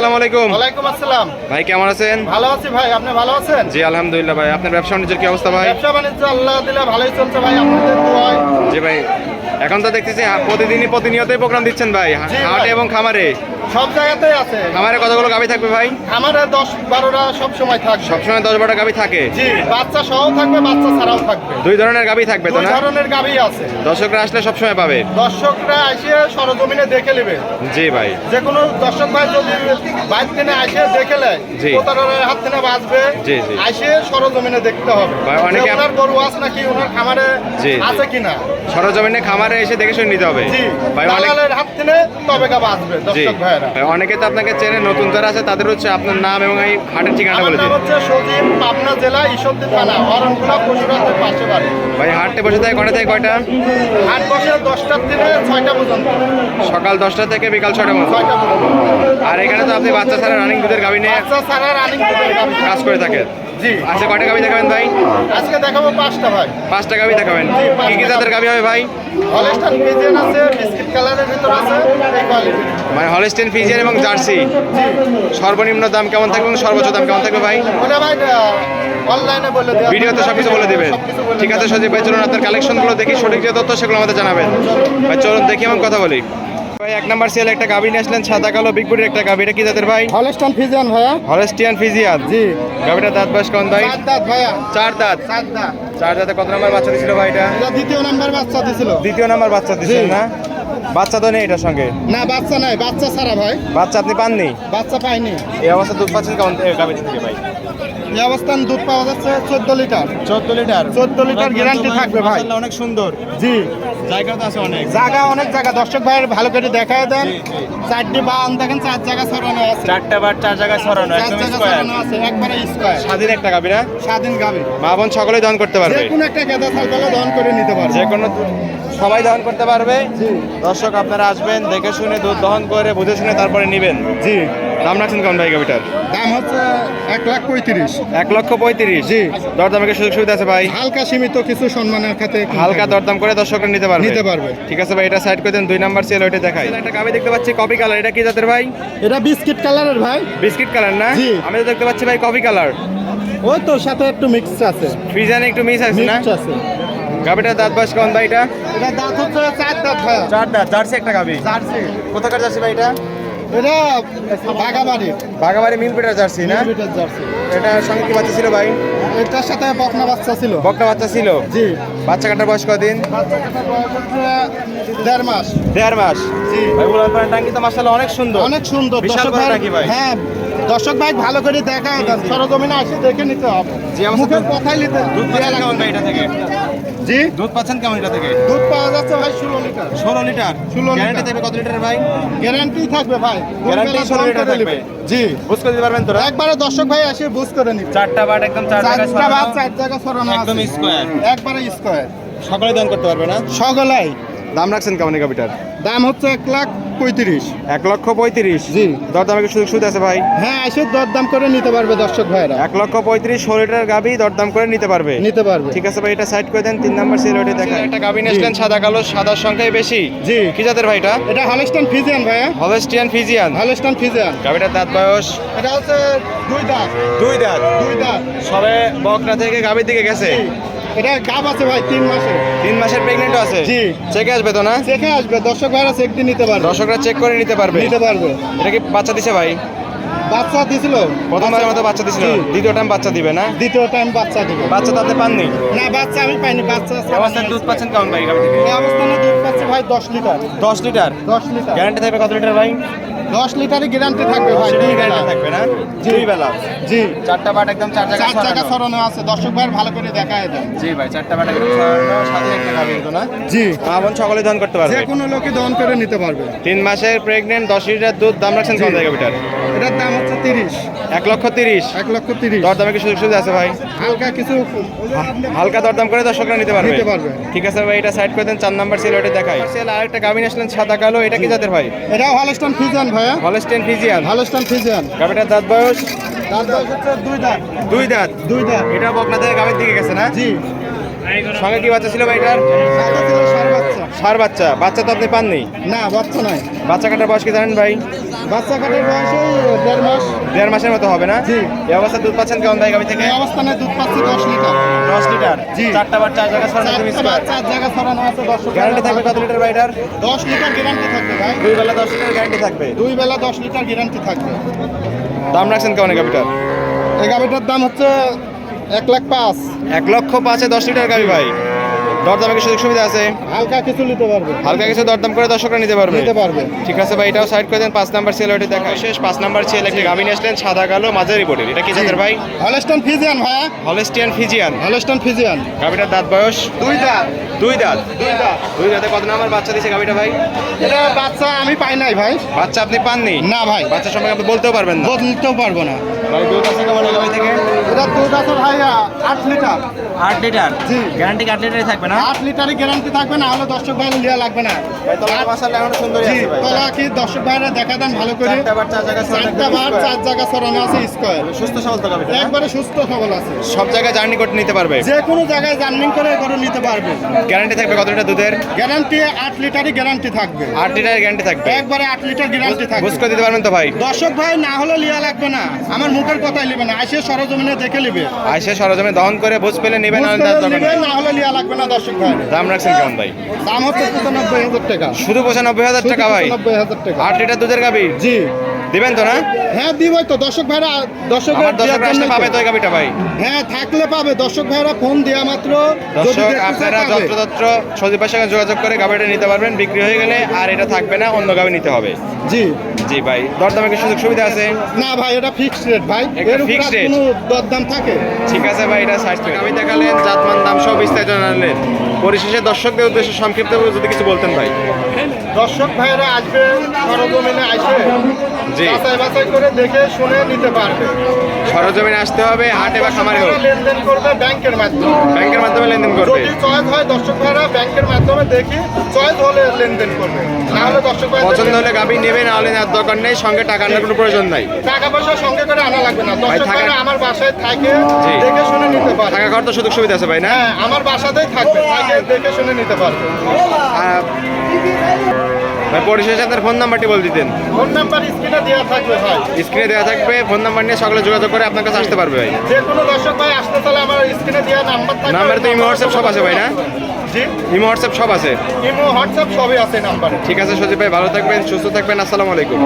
আসসালামু আলাইকুম। ওয়ালাইকুম আসসালাম। ভাই কেমন আছেন? ভালো আছি ভাই আপনি ভালো আছেন? জি আলহামদুলিল্লাহ ভাই। আপনার ব্যবসা বাণিজ্যের কি অবস্থা ভাই? ব্যবসা বাণিজ্য আল্লাহ দিলে ভালোই চলছে ভাই আপনাদের দোয়ায়। জি ভাই এখন তো দেখতেছি প্রতিদিনই প্রতিনিয়তই প্রোগ্রাম দিচ্ছেন ভাই হাট হাটে এবং খামারে। সব জায়গাতেই আছে। খামারে কতগুলো থাকবে ভাই? আমাদের দশ বারোটা সব সময় থাকবে। সবসময় দশ বারোটা গাবি থাকে? জি বাচ্চা সহ থাকবে বাচ্চা ছাড়াও থাকবে। দুই ধরনের থাকবে তো দুই না? ধরনের গাভী আছে। দর্শকরা আসলে সবসময় পাবে? দর্শকরা এসে সরজমিনে দেখে নেবে। জি ভাই। যে কোনো দর্শক ভাই যদি বাইক কিনে এসে দেখে নেয় জি। প্রতারণের হাত থেকে বাঁচবে জি, জি। এসে সরজমিনে দেখতে হবে। ভাই, অনেকে ওনার গরু আছে নাকি ওনার খামারে জি, জি। আছে কিনা? সরজমিনে খামারে এসে দেখে শুনে নিতে হবে। জি ভাই অনেক দালালের হাত থেকে তবে গা বাঁচবে দর্শক ভাইয়েরা ভাই, অনেকে তো আপনাকে চেনে নতুন যারা আছে তাদের হচ্ছে আপনার নাম এবং এই হাটের আমার বলে দিন। হচ্ছে সজীব পাবনা জেলা ঈশ্বরদী থানা অরণকুলা পশুরাতের পাশে বাড়ি। ভাই হাটতে বসে থাকে কটা থেকে কয়টা? হাট বসে দশটার থেকে ছয়টা পর্যন্ত। সকাল দশটা থেকে বিকাল ছয়টা পর্যন্ত। আর এখানে তো আপনি বাচ্চা ছাড়া রানিং দুধের গাবি নিয়ে বাচ্চা ছাড়া রানিং কাজ করে থাকেন। জি আচ্ছা কয়টা গাবি দেখাবেন ভাই? আজকে দেখাবো পাঁচটা ভাই। পাঁচটা গাবি দেখাবেন। কি কি জাতের গাবি হবে ভাই? হলেস্টান ফিজিয়ান আছে বিস্কিট কালারের ভিতর আছে এই কোয়ালিটি মানে হলস্টেন ফিজিয়ান এবং জার্সি। সর্বনিম্ন দাম কেমন থাকবে এবং সর্বোচ্চ দাম কেমন থাকবে ভাই? ওটা ভাই অনলাইনে বলে দেওয়া ভিডিওতে সবকিছু বলে দেবেন। ঠিক আছে। সজীব ভাই চলুন আপনার কালেকশনগুলো দেখি সঠিক যে তথ্য সেগুলো আমাদের জানাবেন। ভাই চলুন দেখি এমন কথা বলি। ভাই এক নাম্বার সেল একটা গাবি নিয়ে আসলেন সাদা কালো বিগবুড়ির একটা গাবি এটা কি জাতের ভাই? হলেস্টান ফিজিয়ান ভাইয়া। হলস্টিয়ান ফিজিয়ান জি। গাবিটা দাঁত বয়স কোন ভাই? চার দাঁত ভাইয়া। চার দাঁত। চার দাঁত। চার দাঁতে কত নাম্বার বাচ্চা দিছিল ভাই এটা? দ্বিতীয় নাম্বার বাচ্চা দিছিল। দ্বিতীয় নাম্বার বাচ্চা দিছিল না? বাচ্চা তো নেই এটার সঙ্গে? না বাচ্চা নাই বাচ্চা ছাড়া ভাই। বাচ্চা আপনি পাননি? বাচ্চা পাইনি। এই অবস্থা দুধ পাচ্ছেন কেমন গাবি থেকে ভাই? এই অবস্থান দুধ পাওয়া যাচ্ছে চোদ্দ লিটার। চোদ্দ লিটার। 14 লিটার guarantee থাকবে ভাই। অনেক সুন্দর। জি। জায়গা তো আছে অনেক। জায়গা অনেক জায়গা। দর্শক ভাইয়ের ভালো করে দেখায় দেন। চারটি বান দেখেন চার জায়গা ছড়ানো আছে। চারটা বার চার জায়গায় ছড়ানো চার একদম জায়গা ছড়ানো আছে একবারে স্কোয়ার স্বাধীন একটা গাবি না? স্বাধীন গাবে মা বোন সকলেই দহন করতে যে পারবে। কোনো একটা গেদা ছাগলা দহন করে নিতে পারবে। যে কোনো সবাই দহন করতে পারবে। জি। দর্শক আপনারা আসবেন দেখে শুনে দুধ দহন করে বুঝে শুনে তারপরে নেবেন। জি। দাম রাখছেন কেমন ভাই গাবিটার? দাম হচ্ছে এক লাখ পঁয়ত্রিশ। এক লক্ষ পঁয়ত্রিশ? জি। দরদামে সুযোগ সুবিধা আছে ভাই? হালকা সীমিত কিছু সম্মানের খাতে হালকা দরদাম করে দর্শকরা নিতে পারবে? নিতে পারবে। ঠিক আছে ভাই এটা সাইড করে দেন দুই নাম্বার সেল ওইটা দেখাই। একটা গাবি দেখতে পাচ্ছি কফি কালার এটা কি জাতের ভাই? এটা বিস্কিট কালারের ভাই। বিস্কিট কালার না? আমি তো দেখতে পাচ্ছি ভাই কফি কালার ওই তোর সাথে একটু মিক্স আছে। ফ্রিজানে একটু মিস আছে না? মিক্স আছে। গাবিটার দাঁত বয়স কেমন ভাই এটা? এটা দাঁত হচ্ছে চার দাঁত চার দাঁত জার্সি একটা গাবি। জার্সি। কোথাকার জার্সি ভাই এটা? এটা বাগাবাড়ির বাগাবাড়ি মিল পিটার জার্সি না? জার্সি। এটা সঙ্গে কি বাচ্চা ছিল ভাই? এটার সাথে বকনা বাচ্চা ছিল। বকনা বাচ্চা ছিল? জি। বাচ্চা কাটার বয়স কদিন? বাচ্চা কাটার বয়স দেড় মাস। দেড় মাস। জি। ভাই টাঙ্কি তো মাসাল্লাহ অনেক সুন্দর। অনেক সুন্দর। বিশাল দর্শক বড় ভাই টাকি ভাই। হ্যাঁ দর্শক ভাই ভালো করে দেখা সরজমিনে আসে দেখে নিতে হবে। জি, আমার কথাই নিতে দুধ পাচ্ছেন লাগবে ভাই এটা থেকে? জি। দুধ পাচ্ছেন কেমন এটা থেকে? দুধ পাওয়া যাচ্ছে ভাই ষোলো লিটার। ষোলো লিটার। 16 গ্যারান্টি। দেবে কত লিটার ভাই? গ্যারান্টি থাকবে ভাই। গ্যারান্টি ষোলো লিটার থাকবে। জি। বুঝ করে দিতে পারবেন তোরা? একবারে দর্শক ভাই এসে বুঝ করে নিবে। চারটা বাট একদম চার চারটা বাদ চার জায়গা সরানো একদম স্কোয়ার একবারে স্কোয়ার সকালে দান করতে পারবে না? সকালে দাম রাখছেন কেমন এই গাবিটার দাম হচ্ছে এক লাখ পঁয়ত্রিশ। এক লক্ষ পঁয়ত্রিশ। জি। দরদামে কি সুযোগ সুবিধা আছে ভাই? হ্যাঁ এসে দরদাম করে নিতে পারবে দর্শক ভাইরা এক লক্ষ পঁয়ত্রিশ ষোলো লিটার গাবি দরদাম করে নিতে পারবে। নিতে পারবে। ঠিক আছে ভাই এটা সাইড করে দেন তিন নাম্বার সিল ওইটা দেখা একটা গাবি নিয়েছিলেন সাদা কালো সাদার সংখ্যাই বেশি। জি। কি জাতের ভাই এটা? এটা হলস্টান ফিজিয়ান ভাইয়া। হলস্টিয়ান ফিজিয়ান হলস্টান ফিজিয়ান গাবিটার দাঁত বয়স? এটা হচ্ছে দুই দাঁত। দুই দাঁত। দুই দাঁত। সবে বকনা থেকে গাবির দিকে গেছে। এটা গাব আছে ভাই তিন মাসে তিন মাসের প্রেগনেন্ট আছে? জি। চেকে আসবে তো না? চেকে আসবে দর্শক ভাইরা চেক দিয়ে নিতে পারবে। দর্শকরা চেক করে নিতে পারবে। নিতে পারবে। এটা কি বাচ্চা দিছে ভাই? বাচ্চা দিছিল। প্রথমবারের মতো বাচ্চা দিছিল। দ্বিতীয় টাইম বাচ্চা দিবে না? দ্বিতীয় টাইম বাচ্চা দিবে। বাচ্চা তো আপনি পাননি? না বাচ্চা আমি পাইনি বাচ্চা এই দুধ পাচ্ছেন কেমন ভাই? এই অবস্থানে দুধ পাচ্ছে ভাই দশ লিটার। দশ লিটার? দশ লিটার। গ্যারান্টি থাকবে কত লিটার ভাই? দশ লিটারই গ্যারান্টি থাকবে ভাই দুই বেলা। গ্যারান্টি থাকবে না? জি। দুই বেলা। জি। চারটা বাট একদম চার জায়গায় চার জায়গা। ছড়ানো আছে। দর্শক ভাইয়ের ভালো করে দেখায় দেন। জি ভাই চারটা বাট একদম ছড়ানো সাথে একটা গাবি হতো না? জি। মা বোন সকলে দান করতে পারবে। যে কোনো লোকই দহন করে নিতে পারবে। তিন মাসের প্রেগনেন্ট দশ লিটার দুধ দাম রাখছেন কেমন জায়গা বিটার? এটার দাম হচ্ছে তিরিশ। এক লক্ষ তিরিশ। এক লক্ষ তিরিশ। দরদামে কি সুযোগ সুবিধা আছে ভাই? হালকা কিছু হালকা দরদাম করে দর্শকরা নিতে পারবে। নিতে পারবে। ঠিক আছে ভাই এটা সাইড করে দেন চার নাম্বার সেল ওটা দেখাই। সেল আরেকটা গাবিন আসলেন সাদা কালো এটা কি জাতের ভাই? এটাও হলস্টান ফিজিয়ান ভাইয়া? Holstein Friesian. Holstein Friesian. গাবিটার দাঁত বয়স? দাঁত বয়স হচ্ছে দুই দাঁত। দুই দাঁত? দুই দাঁত। এটা আপনাদের গাবের দিকে গেছে না? জি। সঙ্গে কি বাচ্চা ছিল ভাই এটার সাথে ছিল ষাঁড় বাচ্চা। সার বাচ্চা। বাচ্চা তো আপনি পাননি? না বাচ্চা নাই। বাচ্চা কাটার বয়স কি জানেন ভাই? বাচ্চা কাটার বয়স দেড় মাস। দেড় মাসের মতো হবে না। এই অবস্থা দুধ পাচ্ছেন কেমন ভাই গাভি থেকে? এই অবস্থানে দুধ পাচ্ছি দশ লিটার। দশ লিটার। জি। চারটা বার চার জায়গা তুমি চারটা বাচ্চা চার জায়গা ছড়ানো আছে দর্শক গ্যারান্টি থাকবে কত লিটার ভাই এটার দশ লিটার গ্যারান্টি থাকবে ভাই। দুই বেলা দশ লিটার গ্যারান্টি থাকবে? দুই বেলা দশ লিটার গ্যারান্টি থাকবে। দাম রাখছেন কেমন এই গাভিটার? এই গাভিটার দাম হচ্ছে এক লাখ পাঁচ। এক লক্ষ পাঁচে দশ লিটার গাভি ভাই। দরদামে কি সুযোগ সুবিধা আছে? হালকা কিছু নিতে পারবে। হালকা কিছু দরদাম করে দর্শকরা নিতে পারবে? নিতে পারবে। ঠিক আছে ভাই এটাও সাইড করে দেন পাঁচ নাম্বার সেল ওটি দেখা শেষ পাঁচ নাম্বার সেল একটি গাভি আসলেন সাদা কালো মাঝারি বোর্ডের এটা কি জাতের ভাই? হলস্টন ফিজিয়ান ভাইয়া। হলেস্টিয়ান ফিজিয়ান হলস্টন ফিজিয়ান গাভিটার দাঁত বয়স? দুই দাঁত। দুই দাঁত। দুই দাঁত। দুই দাঁতে কত নাম্বার বাচ্চা দিয়েছে গাভিটা ভাই? এটা বাচ্চা আমি পাই নাই ভাই। বাচ্চা আপনি পাননি? না ভাই। বাচ্চা সম্পর্কে আপনি বলতেও পারবেন না। বলতেও পারব না। ভাই দুধ আছে কেমন গাভি থেকে? দুধ আছে ভাইয়া আট লিটার। আট লিটার? জি। গ্যারান্টি আট লিটারই থাকবে না? আট লিটারই গ্যারান্টি থাকবে না হলে দর্শক ভাই লিয়া লাগবে না। তলা মাসাল এখনও সুন্দরই জি আছে ভাই। তোলা কি দর্শক ভাইরা দেখা দেন ভালো করে। চারটা বার চার জায়গা চারটা বার চার জায়গা সরানো আছে স্কোয়ার সুস্থ সবল তো গাভিটা না? একবারে সুস্থ সবল আছে। সব জায়গায় জার্নি করতে নিতে পারবে। যে কোনো জায়গায় জার্নিং করে গরু নিতে পারবে। গ্যারান্টি থাকবে কত লিটার দুধের? গ্যারান্টি আট লিটারই গ্যারান্টি থাকবে। আট লিটারের গ্যারান্টি থাকবে। একবারে আট লিটার গ্যারান্টি থাকবে। বুঝ করে দিতে পারবেন তো ভাই? দর্শক ভাই না হলে লিয়া লাগবে না। আমার মুখের কথাই লিবে না। আসে সরজমিনে দেখে লিবে। আইসে সরজমে দহন করে বুঝ পেলে নেই। না হলে লিয়া লাগবে না দর্শক ভাই। দাম রাখছেন কেমন ভাই? দাম হচ্ছে পঁচানব্বই হাজার টাকা। শুধু পঁচানব্বই হাজার টাকা ভাই? পঁচানব্বই হাজার টাকা। আট লিটার দুধের গাবি জি। দিবেন তো না? হ্যাঁ দিবই তো। দর্শক ভাইরা দর্শক পাবে তো। এই গাবিটা ভাই? হ্যাঁ থাকলে পাবে। দর্শক ভাইরা ফোন দেওয়া মাত্র। যদি দর্শক আপনারা পাবে। যত্রতত্র সজীবের সঙ্গে যোগাযোগ করে গাবিটা নিতে পারবেন। বিক্রি হয়ে গেলে আর এটা থাকবে না অন্য গাবি নিতে হবে। জি। জি ভাই দরদামে কি সুযোগ সুবিধা আছে? না ভাই এটা ফিক্সড রেট ভাই। এর উপর fixed কোনো দরদাম থাকে? ঠিক আছে ভাই এটা করে আমি দেখালেন জাতমান দাম সব বিস্তারিত জানালেন। পরিশেষে দর্শকদের উদ্দেশ্যে সংক্ষিপ্ত যদি কিছু বলতেন ভাই। দর্শক ভাইরা আসবে সরজমিনে আসবে। জি। বাছাই বাছাই করে দেখে শুনে নিতে পারবে। সরজমিনে আসতে হবে হাটে বা খামারে হোক। লেনদেন করবে ব্যাংকের মাধ্যমে। ব্যাংকের মাধ্যমে লেনদেন করবে। যদি চয়েস হয় দর্শক ভাইরা ব্যাংকের মাধ্যমে দেখি চয়েস হলে লেনদেন করবে। না হলে দর্শক ভাইরা পছন্দ হলে গাবি নেবে না হলে নেওয়ার দরকার নেই সঙ্গে টাকা আনার কোনো প্রয়োজন নাই। টাকা পয়সা সঙ্গে করে আনা লাগবে না। দর্শক থাকা- আমার বাসায় থাকে। দেখে শুনে নিতে পারবে। টাকা খাওয়ার তো সুযোগ সুবিধা আছে ভাই না? হ্যাঁ আমার বাসাতেই থাকবে। থাকে দেখে শুনে নিতে পারবে। আর- ভাই পরিশেষে আপনার ফোন নাম্বারটি বলে দিতেন। ফোন নাম্বার স্ক্রিনে দেওয়া থাকবে ভাই। স্ক্রিনে দেওয়া থাকবে ফোন নাম্বার নিয়ে সকলে যোগাযোগ করে আপনার কাছে আসতে পারবে ভাই। যে কোনো দর্শক ভাই আসতে তাহলে আমার স্ক্রিনে দেওয়া নাম্বার থাকবে। নাম্বারে তো ইমো হোয়াটসঅ্যাপ সব আছে ভাই না? জি। ইমো হোয়াটসঅ্যাপ সব আছে। ইমো হোয়াটসঅ্যাপ সবই আছে নাম্বার ঠিক আছে সজীব ভাই ভালো থাকবেন সুস্থ থাকবেন আসসালামু আলাইকুম।